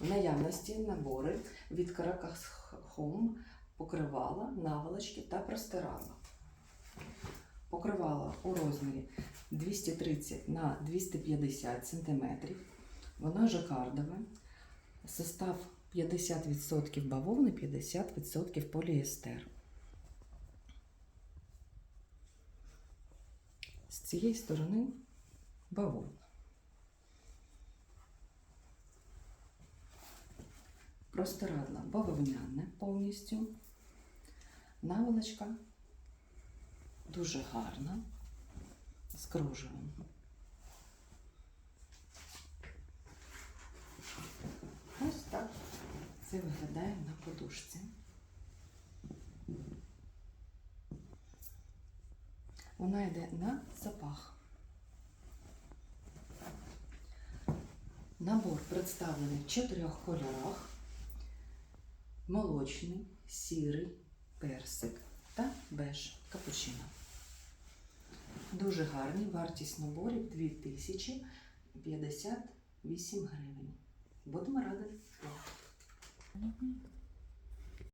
В наявності набори від Caracas Home покривала, наволочки та простирала. Покривала у розмірі 230 на 250 см. Вона жакардова. Состав 50% бавовни, 50% поліестер. З цієї сторони бавовна. Простирадла бавовняне повністю. Наволочка дуже гарна, з кружевом. Ось так це виглядає на подушці. Вона йде на запах. Набор представлений в чотирьох кольорах: молочний, сірий, персик та беж капучино. Дуже гарні, вартість наборів 2058 гривень. Будемо раді.